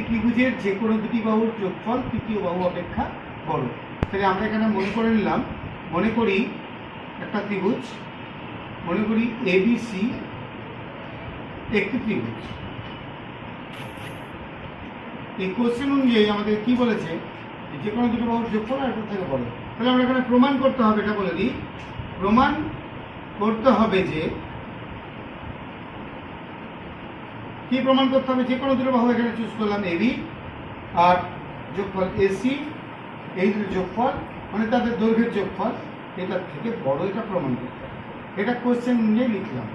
ত্রিভুজের যে কোনো দুটি বাহুর যোগফল, তৃতীয় বাহু অপেক্ষা বড়। তাহলে আমরা এখানে মনে করে নিলাম, মনে করি একটা ত্রিভুজ, মনে করি এবিসি একটি ত্রিভুজ। এই কোশ্চেন অনুযায়ী আমাদের কি বলেছে? যে কোনো দুটো বাহুর যোগফল আর থেকে বড়। তাহলে আমরা এখানে প্রমাণ করতে হবে, এটা বলে দিই। প্রমাণ করতে হবে যে কি প্রমাণ করতে হবে? যে কোনো দুটো বাহু এখানে চুজ করলাম এবি আর যোগফল এসি এই দুটো যোগফল মানে তাদের দৈর্ঘ্যের যোগফল এটার থেকে বড় এটা প্রমাণ করতে হবে। এটা কোশ্চেন নিয়ে লিখলাম।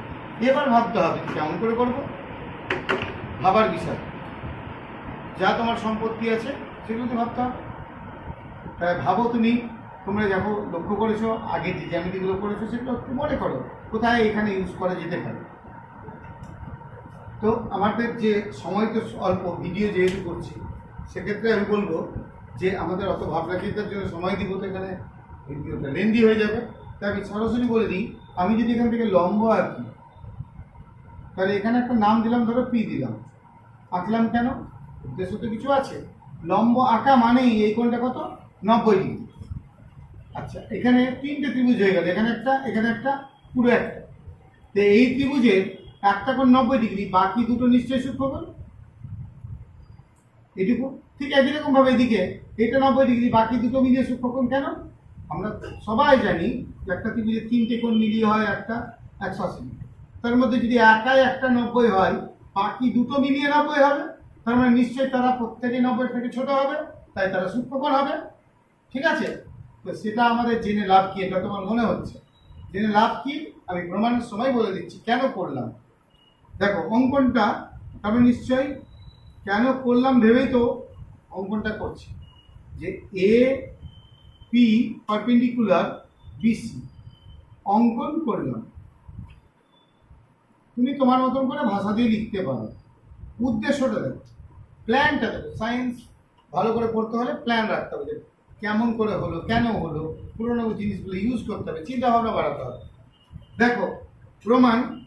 এবার ভাবতে হবে কেমন করে করব? ভাবার বিষয়। যা তোমার সম্পত্তি আছে সেগুলোতে ভাবতে হবে। তাই ভাবো তুমি, তোমরা দেখো, লক্ষ্য করেছ, আগে যে জ্যামিতিগুলো করেছ, সেগুলো মনে করো। কোথায় এখানে ইউজ করা যেতে পারে? তো আমাদের যে সময় তো অল্প, ভিডিও যেহেতু করছি, সেক্ষেত্রে আমি বলব যে আমাদের অত ভাবনা চিন্তার জন্য সময় দিব তো এখানে ভিডিওটা লেন্দি হয়ে যাবে। তাই আমি সরাসরি বলে দিই, আমি যদি এখান থেকে লম্ব আঁকি তাহলে এখানে একটা নাম দিলাম, ধরো পি দিলাম। আঁকলাম কেন? উদ্দেশ্য তো কিছু আছে। লম্ব আঁকা মানেই এই কোণটা কত? নব্বই ডিগ্রি। আচ্ছা এখানে তিনটে ত্রিভুজ হয়ে গেল, এখানে একটা এখানে একটা, পুরো একটা। তো এই ত্রিভুজের একটা কোণ নব্বই ডিগ্রি, বাকি দুটো নিশ্চয়ই সূক্ষ্মকোণ? এটুকু? ঠিক একই রকম ভাবে এদিকে, এটা নব্বই ডিগ্রি, বাকি দুটো মিলিয়ে সূক্ষ্মকোণ কেন? আমরা সবাই জানি যে একটা ত্রিভুজের তিনটে কোণ মিলিয়ে হয় একটা, একশো আশি তার মধ্যে যদি একাই একটা নব্বই হয়, বাকি দুটো মিলিয়ে নব্বই হবে, তার মানে নিশ্চয়ই তারা প্রত্যেকে নব্বই থেকে ছোট হবে, তাই তারা সূক্ষ্মকোণ হবে। ঠিক আছে? তো সেটা আমাদের জেনে লাভ কি, এটা তোমার মনে হচ্ছে? জেনে লাভ কি? আমি প্রমাণের সময় বলে দিচ্ছি, কেন করলাম? দেখো, অঙ্কনটা আমি নিশ্চয়ই কেন করলাম ভেবেই তো অঙ্কনটা করছি। যে এ পি পারপেন্ডিকুলার বিসি অঙ্কন করলাম। তুমি তোমার মতন করে ভাষা দিয়ে লিখতে পারো। উদ্দেশ্যটা দেখো। প্ল্যানটা দেখো। সায়েন্স ভালো করে পড়তে হলে প্ল্যান রাখতে হবে। কেমন করে হলো, কেন হলো, পুরোনো জিনিসগুলো ইউজ করতে হবে চিন্তা ভাবনা বাড়াতে হবে। দেখো, প্রমাণ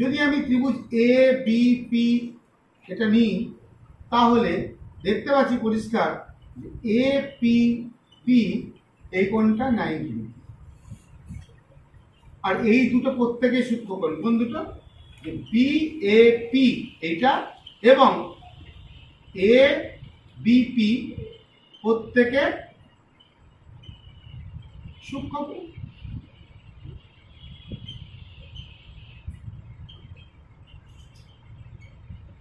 যদি আমি ত্রিভুজ এ বি পি এটা নিই, তাহলে দেখতে পাচ্ছি পরিষ্কার এ পি পি এই কোণটা নাইনটি আর এই দুটো প্রত্যেকে সূক্ষ্মকোণ কোন দুটো? বি এ পি এইটা এবং এ বিপি প্রত্যেকে সূক্ষ্মকোণ।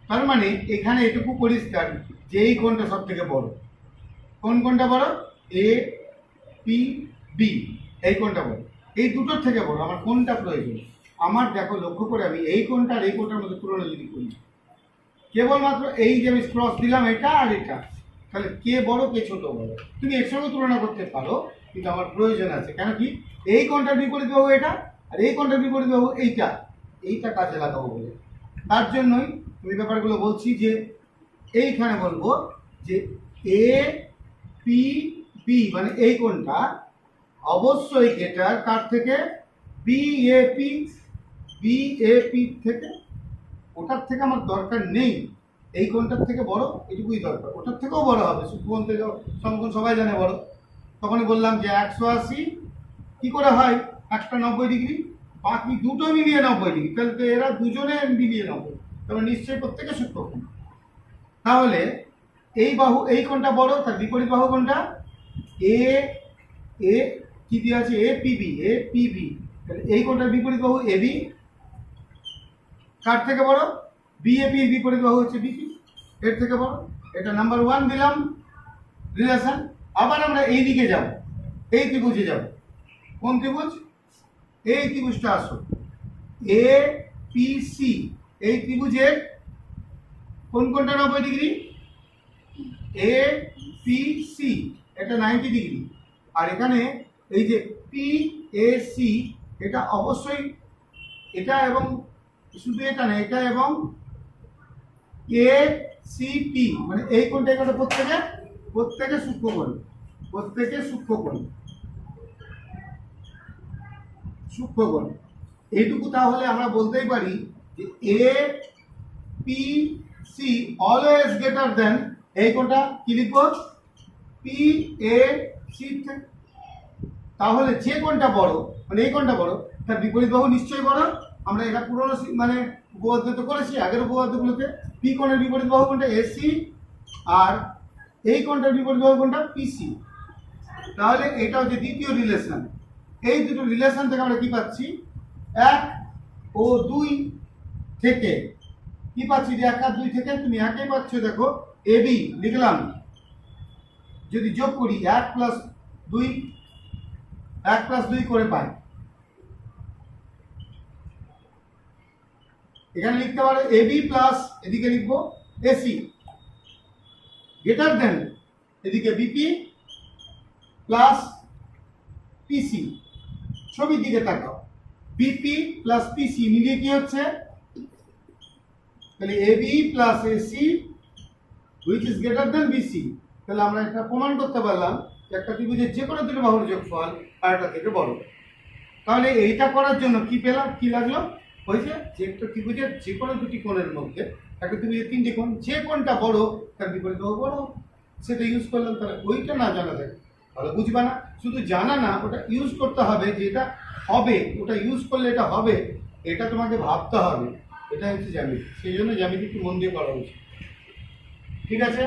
তার মানে এখানে এটুকু পরিষ্কার যে এই কোনটা সব থেকে বড়। কোন কোনটা বড়? এ পি বি এই কোনটা বড়। এই দুটোর থেকে বড়, আমার কোনটা প্রয়োজন? আমার দেখো, লক্ষ্য করে আমি এই কোনটা আর এই কোনটার মধ্যে তুলনা যদি করি। কেবলমাত্র এই যে আমি ক্রস দিলাম এটা আর এটা। তাহলে কে বড়, কে ছোট বড়? তুমি একসঙ্গে তুলনা করতে পারো, কিন্তু আমার প্রয়োজন আছে। কেন কি? এই কোণটার বিপরীত বাহু এটা, আর এই কোণটার বিপরীত বাহু এইটা। এইটা কাজে লাগাবো বলে। তার জন্যই আমি ব্যাপারগুলো বলছি যে এইখানে বলব যে এ পি বি মানে এই কোনটা অবশ্যই এটার কার থেকে? B A P B A P থেকে। ওটার থেকে আমার দরকার নেই। এই কোনটার থেকে বড়, এটুকুই দরকার। ওটার থেকেও বড় হবে। সুখবন থেকে সবাই জানে বড়। তখনই বললাম যে একশো আশি, কী করে হয়? একটা নব্বই ডিগ্রি। বাকি দুটো মিলিয়ে নব্বই ডিগ্রি। তাহলে তো এরা দুজনে মিলিয়ে নব্বই। তবে নিশ্চয়ই প্রত্যেকে সূক্ষ্মকোণ তাহলে এই বাহু, এই কোণটা বড়, তার বিপরীত বাহু কোণটা? এ এ কি দিয়ে আছে? এ পিবি এ পিবি তাহলে এই কোণটার বিপরীত বাহু এ বি কার থেকে বড়? এর বিপরীত বাহু হচ্ছে বিপি এর থেকে বড়? এটা নাম্বার ওয়ান দিলাম। রিলেশন আবার আমরা এই দিকে যাব। এই ত্রিভুজে যাব। কোন ত্রিভুজ? এই ত্রিভুজটা আসো এ পি সি এই ত্রিভুজের কোন কোনটা নব্বই ডিগ্রি? এ পি সি এটা নাইনটি ডিগ্রি। আর এখানে এই যে পি এ সি এটা অবশ্যই এটা এবং শুধু এটা না, এটা এবং এ সি পি মানে এই কোনটা এখানে প্রত্যেকে? প্রত্যেকে সূক্ষ্মকোণ। প্রত্যেকে সূক্ষ্মকোণ। সূক্ষ্মকোণ। এইটুকু তাহলে আমরা বলতেই পারি A P C always greater than এই কোনটা? কি লিখব? পি এ সি তাহলে যে কোনটা বড় মানে এই কোনটা বড়, তার বিপরীত বাহু নিশ্চয়ই বড়। আমরা এটা পুরোনো মানে উপপাদ্য তো করেছি, আগের উপপাদ্যগুলোতে। পি কোণের বিপরীত বাহু কোনটা? এসি আর এই কোনটার বিপরীত বাহু কোনটা? পিসি তাহলে এটা হচ্ছে দ্বিতীয় রিলেশন এই দুটো রিলেশন থেকে আমরা কি পাচ্ছি? এক ও দুই থেকে। কি পাচ্ছি যে এক আর দুই থেকে? তুমি একে পাচ্ছ, দেখো। এ বি লিখলাম। যদি যোগ করি, এক প্লাস দুই, এক প্লাস দুই করে পাই। এখানে লিখতে পারো এ বি প্লাস এদিকে লিখব এসি গ্রেটার দেন এদিকে বিপি প্লাস পিসি ছবির দিকে তাকাও। বিপি প্লাস পিসি মিলিয়ে কি হচ্ছে? তাহলে A B plus A C which is greater than BC তাহলে আমরা এটা প্রমাণ করতে পারলাম একটা ত্রিভুজের যে কোনো দুটো বাহুর যোগফল আরেকটা থেকে বড়। তাহলে এইটা করার জন্য কি পেলাম? কি লাগল? হয়েছে যে একটা ত্রিভুজের যে কোনো দুটি কোণের মধ্যে, একটা ত্রিভুজের তিনটি কোণ, যে কোণটা বড়, তার বিপরীত বড়। সেটা ইউজ করলাম, তাহলে ওইটা না জানা থাকে ভালো বুঝবা না। শুধু জানা না, ওটা ইউজ করতে হবে যে এটা হবে, ওটা ইউজ করলে এটা হবে, এটা তোমাকে ভাবতে হবে। এটা হচ্ছে জ্যামিতি। সেই জন্য জ্যামিতি একটু মন দিয়ে করা উচিত। ঠিক আছে?